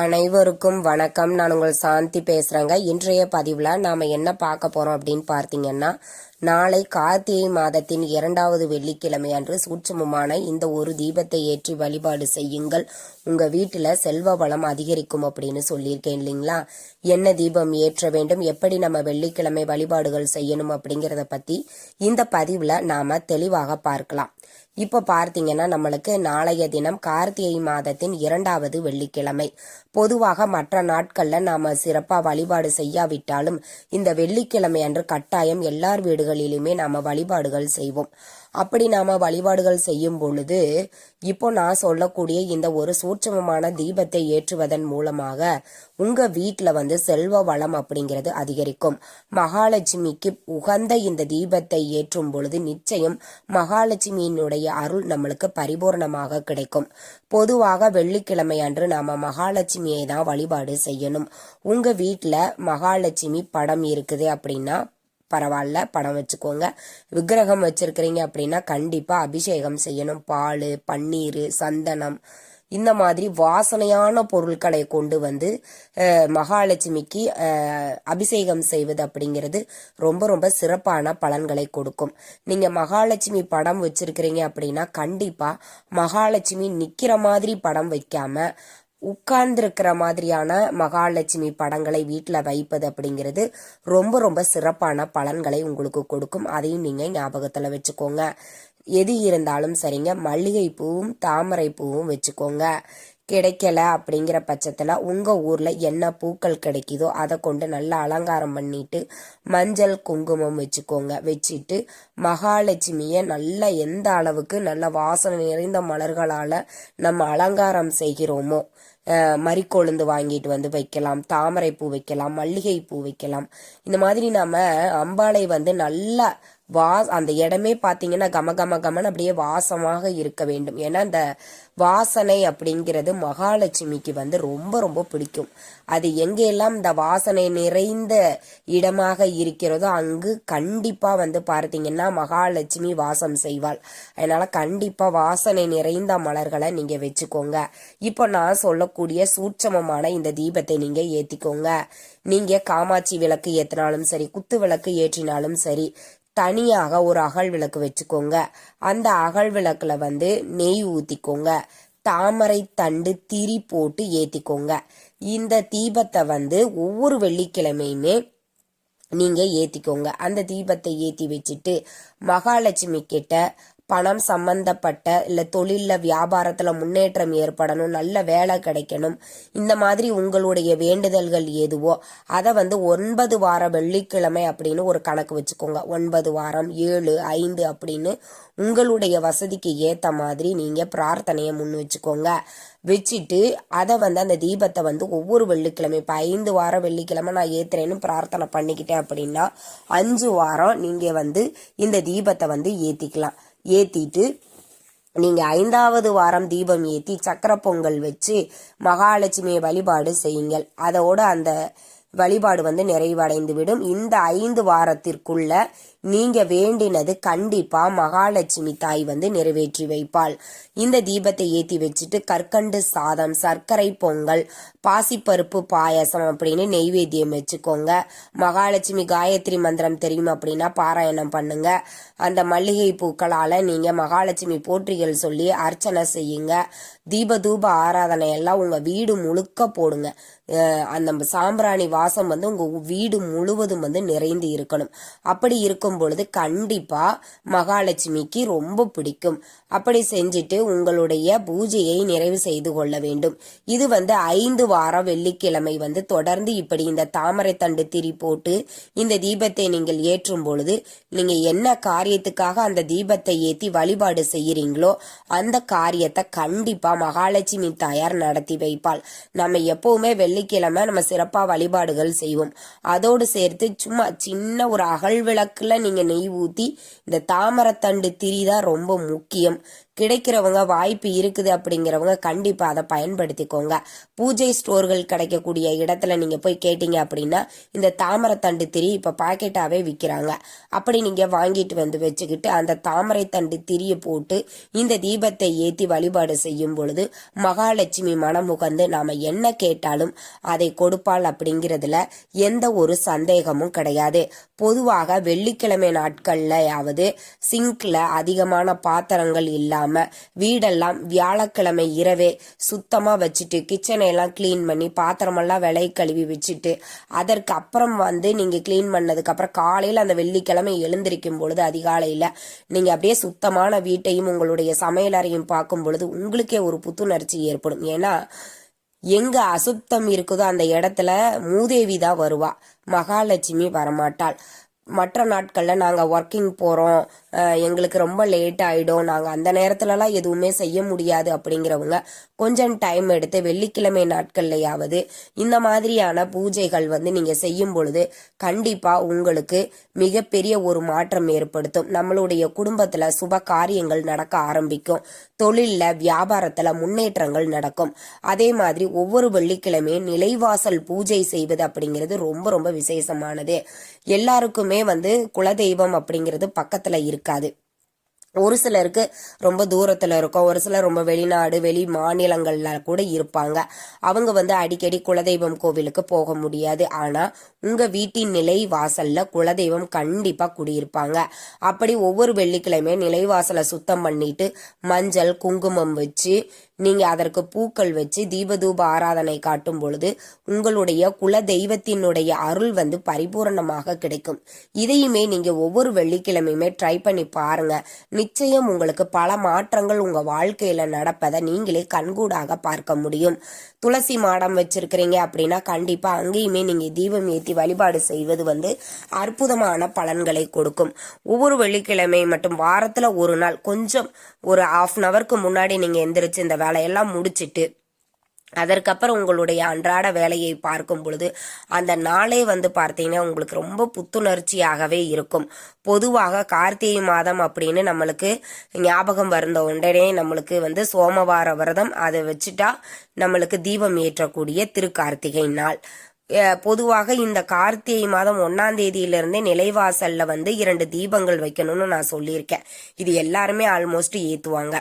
அனைவருக்கும் வணக்கம். நான் உங்கள் சாந்தி பேசுகிறேங்க இன்றைய பதிவில் நாம் என்ன பார்க்க போகிறோம் அப்படின்னு பார்த்தீங்கன்னா நாளை கார்த்திகை மாதத்தின் இரண்டாவது வெள்ளிக்கிழமை அன்று சூட்சமமான இந்த ஒரு தீபத்தை ஏற்றி வழிபாடு செய்யுங்கள். உங்கள் வீட்டில் செல்வ வளம் அதிகரிக்கும் அப்படின்னு சொல்லியிருக்கேன் இல்லைங்களா? என்ன தீபம் ஏற்ற வேண்டும்? எப்படி நம்ம வெள்ளிக்கிழமை வழிபாடுகள் செய்யணும் அப்படிங்கிறத பற்றி இந்த பதிவில் நாம் தெளிவாக பார்க்கலாம். இப்போ பார்த்தீங்கன்னா நம்மளுக்கு நாளைய தினம் கார்த்திகை மாதத்தின் இரண்டாவது வெள்ளிக்கிழமை. பொதுவாக மற்ற நாட்கள்ல நாம சிறப்பா வழிபாடு செய்யாவிட்டாலும் இந்த வெள்ளிக்கிழமை அன்று கட்டாயம் எல்லார் வீடுகளிலுமே நாம வழிபாடுகள் செய்வோம். அப்படி நாம வழிபாடுகள் செய்யும் பொழுது இப்போ நான் சொல்லக்கூடிய இந்த ஒரு சூட்சமமான தீபத்தை ஏற்றுவதன் மூலமாக உங்க வீட்டில் வந்து செல்வ வளம் அப்படிங்கிறது அதிகரிக்கும். மகாலட்சுமிக்கு உகந்த இந்த தீபத்தை ஏற்றும் பொழுது நிச்சயம் மகாலட்சுமியினுடைய அருள் நம்மளுக்கு பரிபூர்ணமாக கிடைக்கும். பொதுவாக வெள்ளிக்கிழமை அன்று நாம மகாலட்சுமியை தான் வழிபாடு செய்யணும். உங்க வீட்டில் மகாலட்சுமி படம் இருக்குது அப்படின்னா பரவாயில்ல படம் வச்சுக்கோங்க. விக்கிரகம் வச்சிருக்கிறீங்க அப்படின்னா கண்டிப்பா அபிஷேகம் செய்யணும். பால் பன்னீர் சந்தனம் இந்த மாதிரி வாசனையான பொருட்களை கொண்டு வந்து மகாலட்சுமிக்கு அபிஷேகம் செய்வது அப்படிங்கிறது ரொம்ப ரொம்ப சிறப்பான பலன்களை கொடுக்கும். நீங்க மகாலட்சுமி படம் வச்சிருக்கிறீங்க அப்படின்னா கண்டிப்பா மகாலட்சுமி நிக்கிற மாதிரி படம் வைக்காம உட்கார்ந்துருக்கிற மாதிரியான மகாலட்சுமி படங்களை வீட்டில் வைப்பது அப்படிங்கிறது ரொம்ப ரொம்ப சிறப்பான பலன்களை உங்களுக்கு கொடுக்கும். அதையும் நீங்கள் ஞாபகத்தில் வச்சுக்கோங்க. எது இருந்தாலும் சரிங்க. மல்லிகைப்பூவும் தாமரை பூவும் வச்சுக்கோங்க. கிடைக்கல அப்படிங்கிற பட்சத்தில் உங்கள் ஊரில் என்ன பூக்கள் கிடைக்குதோ அதை கொண்டு நல்லா அலங்காரம் பண்ணிட்டு மஞ்சள் குங்குமம் வச்சுக்கோங்க. வச்சுட்டு மகாலட்சுமியை நல்ல எந்த அளவுக்கு நல்ல வாசனை நிறைந்த மலர்களால் நம்ம அலங்காரம் செய்கிறோமோ மறிக்கொழுந்து மரிக்கொழுந்து வாங்கிட்டு வந்து வைக்கலாம் தாமரை பூ வைக்கலாம் மல்லிகை பூ வைக்கலாம். இந்த மாதிரி நம்ம அம்பாளை வந்து நல்லா வா அந்த இடமே பார்த்தீங்கன்னா கம கம கமன் அப்படியே வாசமாக இருக்க வேண்டும். ஏன்னா அந்த வாசனை அப்படிங்கிறது மகாலட்சுமிக்கு வந்து ரொம்ப ரொம்ப பிடிக்கும். அது எங்கெல்லாம் இந்த வாசனை நிறைந்த இடமாக இருக்கிறதோ அங்கு கண்டிப்பாக வந்து பார்த்தீங்கன்னா மகாலட்சுமி வாசம் செய்வாள். அதனால் கண்டிப்பாக வாசனை நிறைந்த மலர்களை நீங்கள் வச்சுக்கோங்க. இப்போ நான் சொல்லக்கூடிய சூட்சமமான இந்த தீபத்தை நீங்கள் ஏற்றிக்கோங்க நீங்கள் காமாட்சி விளக்கு ஏற்றினாலும் சரி குத்து விளக்கு ஏற்றினாலும் சரி தனியாக ஒரு அகல் விளக்கு வச்சுக்கோங்க. அந்த அகல் விளக்குல வந்து நெய் ஊத்திக்கோங்க. தாமரை தண்டு திரி போட்டு ஏத்திக்கோங்க. இந்த தீபத்தை வந்து ஒவ்வொரு வெள்ளிக்கிழமையுமே நீங்க ஏத்திக்கோங்க. அந்த தீபத்தை ஏத்தி வச்சுட்டு மகாலட்சுமி கிட்ட பணம் சம்பந்தப்பட்ட இல்லை தொழிலில் வியாபாரத்தில் முன்னேற்றம் ஏற்படணும் நல்ல வேலை கிடைக்கணும் இந்த மாதிரி உங்களுடைய வேண்டுதல்கள் எதுவோ அதை வந்து ஒன்பது வார வெள்ளிக்கிழமை அப்படின்னு ஒரு கணக்கு வச்சுக்கோங்க. ஒன்பது வாரம் ஏழு ஐந்து அப்படின்னு உங்களுடைய வசதிக்கு ஏற்ற மாதிரி நீங்கள் பிரார்த்தனையை முன் வச்சுக்கோங்க. வச்சுட்டு அதை வந்து அந்த தீபத்தை வந்து ஒவ்வொரு வெள்ளிக்கிழமை இப்போ ஐந்து வாரம் வெள்ளிக்கிழமை நான் ஏற்றுறேன்னு பிரார்த்தனை பண்ணிக்கிட்டேன் அப்படின்னா அஞ்சு வாரம் நீங்கள் வந்து இந்த தீபத்தை வந்து ஏற்றிக்கலாம் ஏத்திட்டு நீங்க ஐந்தாவது வாரம் தீபம் ஏத்தி சக்கர பொங்கல் வச்சு மகாலட்சுமியை வழிபாடு செய்யுங்கள். அதோட அந்த வழிபாடு வந்து நிறைவடைந்து விடும் இந்த ஐந்து வாரத்திற்குள்ள நீங்க வேண்டினது கண்டிப்பா மகாலட்சுமி தாய் வந்து நிறைவேற்றி வைப்பாள். இந்த தீபத்தை ஏத்தி வச்சுட்டு கற்கண்டு சாதம் சர்க்கரை பொங்கல் பாசிப்பருப்பு பாயசம் அப்படின்னு நெய்வேத்தியம் வச்சுக்கோங்க. மகாலட்சுமி காயத்ரி மந்திரம் தெரியும் அப்படின்னா பாராயணம் பண்ணுங்க. அந்த மல்லிகை பூக்களால நீங்க மகாலட்சுமி போற்றிகள் சொல்லி அர்ச்சனை செய்யுங்க. தீப தூப ஆராதனை எல்லாம் உங்க வீடு முழுக்க போடுங்க. அந்த சாம்பிராணி வாசம் வந்து உங்க வீடு முழுவதும் வந்து நிறைந்து இருக்கணும். அப்படி இருக்கும் பொழுது கண்டிப்பா மகாலட்சுமிக்கு ரொம்ப பிடிக்கும். அப்படி செஞ்சுட்டு உங்களுடைய பூஜையை நிறைவு செய்து கொள்ள வேண்டும். இது வந்து ஐந்து வாரம் வெள்ளிக்கிழமை வந்து தொடர்ந்து இப்படி இந்த தாமரை தண்டு திரி போட்டு இந்த தீபத்தை நீங்கள் ஏற்றும் பொழுது நீங்க என்ன காரியத்துக்காக அந்த தீபத்தை ஏத்தி வழிபாடு செய்யறீங்களோ அந்த காரியத்தை கண்டிப்பா மகாலட்சுமி தாயார் நடத்தி வைப்பாள். நம்ம எப்பவுமே வெள்ளிக்கிழமை நம்ம சிறப்பா வழிபாடுகள் செய்வோம். அதோடு சேர்த்து சும்மா சின்ன ஒரு அகல் விளக்குல நீங்க நெய் ஊத்தி இந்த தாமரத்தண்டு திரி தான் ரொம்ப முக்கியம். கிடைக்கிறவங்க வாய்ப்பு இருக்குது அப்படிங்கிறவங்க கண்டிப்பாக அதை பயன்படுத்திக்கோங்க. பூஜை ஸ்டோர்கள் கிடைக்கக்கூடிய இடத்துல நீங்கள் போய் கேட்டீங்க அப்படின்னா இந்த தாமரைத்தண்டு திரி இப்போ பாக்கெட்டாகவே விற்கிறாங்க அப்படி நீங்கள் வாங்கிட்டு வந்து வச்சுக்கிட்டு அந்த தாமரை தண்டு போட்டு இந்த தீபத்தை ஏற்றி வழிபாடு செய்யும் பொழுது மகாலட்சுமி மனமுகந்து நாம் என்ன கேட்டாலும் அதை கொடுப்பாள் அப்படிங்கிறதுல எந்த ஒரு சந்தேகமும் கிடையாது. பொதுவாக வெள்ளிக்கிழமை நாட்கள்லயாவது சிங்க்ல அதிகமான பாத்திரங்கள் இல்லாம வீடெல்லாம் வியாழக்கிழமை இரவே சுத்தமா வச்சுட்டு கிச்சனை எல்லாம் க்ளீன் பண்ணி பாத்திரமெல்லாம் விலை கழுவி வச்சுட்டு அதற்கு அப்புறம் வந்து நீங்க க்ளீன் பண்ணதுக்கு அப்புறம் காலையில அந்த வெள்ளிக்கிழமை எழுந்திருக்கும் பொழுது அதிகாலையில நீங்க அப்படியே சுத்தமான வீட்டையும் உங்களுடைய சமையலறையும் பார்க்கும் பொழுது உங்களுக்கே ஒரு புத்துணர்ச்சி ஏற்படும். ஏன்னா எங்க அசுத்தம் இருக்குதோ அந்த இடத்துல மூதேவி தான் வருவா. மகாலட்சுமி வரமாட்டாள். மற்ற நாட்களில் நாங்கள் ஒர்க்கிங் போகிறோம் எங்களுக்கு ரொம்ப லேட் ஆகிடும் நாங்கள் அந்த நேரத்துலலாம் எதுவுமே செய்ய முடியாது அப்படிங்கிறவங்க கொஞ்சம் டைம் எடுத்து வெள்ளிக்கிழமை நாட்கள்லையாவது இந்த மாதிரியான பூஜைகள் வந்து நீங்கள் செய்யும் பொழுது கண்டிப்பாக உங்களுக்கு மிகப்பெரிய ஒரு மாற்றம் ஏற்படுத்தும். நம்மளுடைய குடும்பத்தில் சுப காரியங்கள் நடக்க ஆரம்பிக்கும். தொழிலில் வியாபாரத்தில் முன்னேற்றங்கள் நடக்கும். அதே மாதிரி ஒவ்வொரு வெள்ளிக்கிழமையும் நிலைவாசல் பூஜை செய்வது அப்படிங்கிறது ரொம்ப ரொம்ப விசேஷமானது. எல்லாருக்குமே வந்து குலதெய்வம் அப்படிங்கிறது பக்கத்துல இருக்காது. ஒரு சிலருக்கு ரொம்ப தூரத்தில் இருக்கும். ஒரு சிலர் ரொம்ப வெளிநாடு வெளி மாநிலங்கள்ல கூட இருப்பாங்க. அவங்க வந்து அடிக்கடி குலதெய்வம் கோவிலுக்கு போக முடியாது. ஆனால் உங்கள் வீட்டின் நிலை வாசலில் குலதெய்வம் கண்டிப்பாக குடியிருப்பாங்க. அப்படி ஒவ்வொரு வெள்ளிக்கிழமையும் நிலைவாசலை சுத்தம் பண்ணிட்டு மஞ்சள் குங்குமம் வச்சு நீங்கள் அதற்கு பூக்கள் வச்சு தீபதூப ஆராதனை காட்டும் பொழுது உங்களுடைய குல தெய்வத்தினுடைய அருள் வந்து பரிபூரணமாக கிடைக்கும். இதையுமே நீங்கள் ஒவ்வொரு வெள்ளிக்கிழமையுமே ட்ரை பண்ணி பாருங்க. நிச்சயம் உங்களுக்கு பல மாற்றங்கள் உங்க வாழ்க்கையில நடப்பதை நீங்களே கண்கூடாக பார்க்க முடியும். துளசி மாடம் வச்சிருக்கிறீங்க அப்படின்னா கண்டிப்பா அங்கேயுமே நீங்க தீபம் ஏற்றி வழிபாடு செய்வது வந்து அற்புதமான பலன்களை கொடுக்கும். ஒவ்வொரு வெள்ளிக்கிழமை மட்டும் வாரத்துல ஒரு நாள் கொஞ்சம் ஒரு ஆஃப் அன் அவருக்கு முன்னாடி நீங்க எந்திரிச்சு இந்த வேலையெல்லாம் முடிச்சிட்டு அதற்கப்புறம் உங்களுடைய அன்றாட வேலையை பார்க்கும் பொழுது அந்த நாளே வந்து பார்த்தீங்கன்னா உங்களுக்கு ரொம்ப புத்துணர்ச்சியாகவே இருக்கும். பொதுவாக கார்த்திகை மாதம் அப்படின்னு நம்மளுக்கு ஞாபகம் வருந்த உடனே நம்மளுக்கு வந்து சோமவார விரதம் அதை வச்சுட்டா நம்மளுக்கு தீபம் ஏற்றக்கூடிய திருக்கார்த்திகை நாள். பொதுவாக இந்த கார்த்திகை மாதம் ஒன்னாம் தேதியிலிருந்தே நிலைவாசல்ல வந்து இரண்டு தீபங்கள் வைக்கணும்னு நான் சொல்லியிருக்கேன். இது எல்லாருமே ஆல்மோஸ்ட் ஏத்துவாங்க.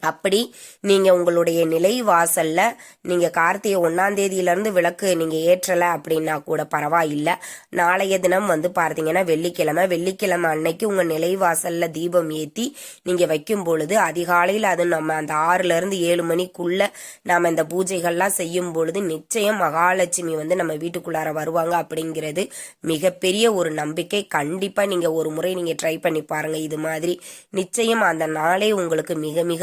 அப்படி நீங்க உங்களுடைய நிலை வாசல்ல நீங்க கார்த்திகை ஒன்னாம் தேதியிலிருந்து விளக்கு நீங்க ஏற்றல அப்படின்னா கூட பரவாயில்ல. நாளைய தினம் வந்து பார்த்தீங்கன்னா வெள்ளிக்கிழமை. வெள்ளிக்கிழமை அன்னைக்கு உங்க நிலை வாசல்ல தீபம் ஏத்தி நீங்க வைக்கும் பொழுது அதிகாலையில் அது நம்ம அந்த ஆறுல இருந்து ஏழு மணிக்குள்ள நாம இந்த பூஜைகள்லாம் செய்யும் பொழுது நிச்சயம் மகாலட்சுமி வந்து நம்ம வீட்டுக்குள்ளார வருவாங்க அப்படிங்கிறது மிகப்பெரிய ஒரு நம்பிக்கை. கண்டிப்பா நீங்க ஒரு முறை நீங்க ட்ரை பண்ணி பாருங்க. இது மாதிரி நிச்சயம் அந்த நாளே உங்களுக்கு மிக மிக